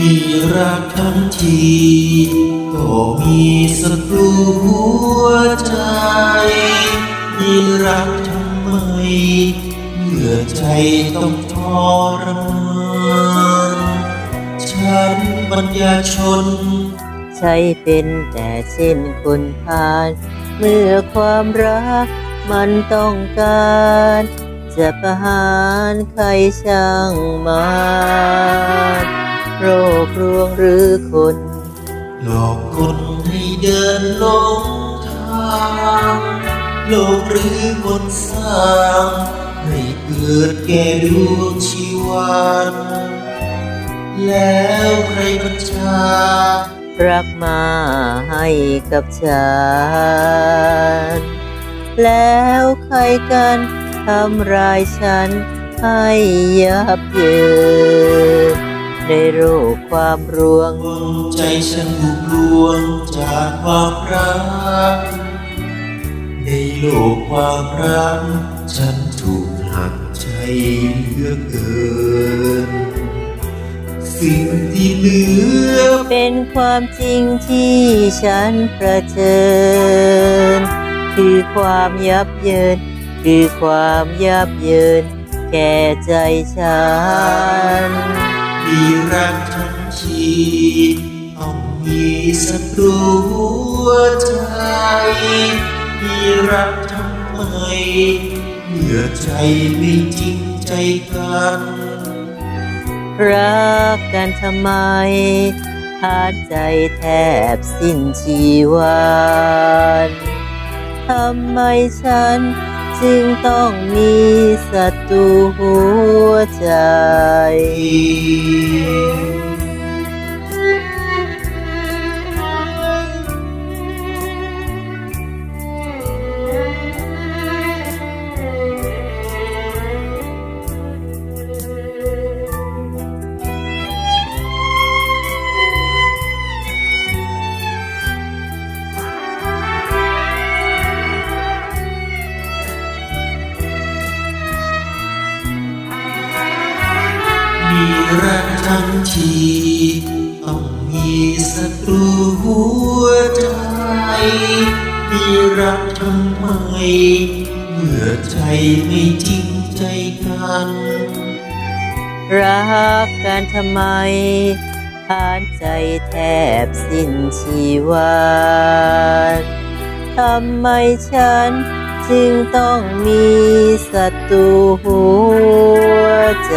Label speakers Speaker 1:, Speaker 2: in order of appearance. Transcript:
Speaker 1: มีรักทั้งทีก็มีศัตรูหัวใจ มีรักทำไมเมื่อใจต้องทรมานฉันปัญญาชน
Speaker 2: ใช่เป็นแต่เส้นคนผ่าน เมื่อความรักมันต้องการ จะประหารใครช่างมา วงหรือคน
Speaker 1: หลอกคนให้เดินลงทางโลกหรือบนสร้างให้เกิดแก่ดวงชีวันแล้วใครบัญชา
Speaker 2: รักมาให้กับฉัน แล้วใครกันทำร้ายฉันให้ยับเยิน ในโรคความรวง
Speaker 1: ดวง ใจฉันถูกลวงจากความรัก ในโลกความรัก ฉันถูกหักใจเหลือเกิน สิ่งที่เหลือ
Speaker 2: เป็นความจริงที่ฉันประเจิญ คือความยับเยิน คือความยับเยิน แก่ใจฉัน
Speaker 1: มีรักทั้งชีต้องมีศัตรูหัวใจมีรักทำไมเมื่อใจไม่จริงใจกัน
Speaker 2: รักกันทำไมหาดใจแทบสิ้นชีวันทำไมฉัน จึงต้องมีศัตรูหัวใจ
Speaker 1: รักทั้งทีต้องมีศัตรูหัวใจ มีรักทำไมเมื่อใจไม่จริงใจกัน
Speaker 2: รักกันทำไมหานใจแทบสิ้นชีวันทำไมฉัน จึงต้องมีศัตรูหัวใจ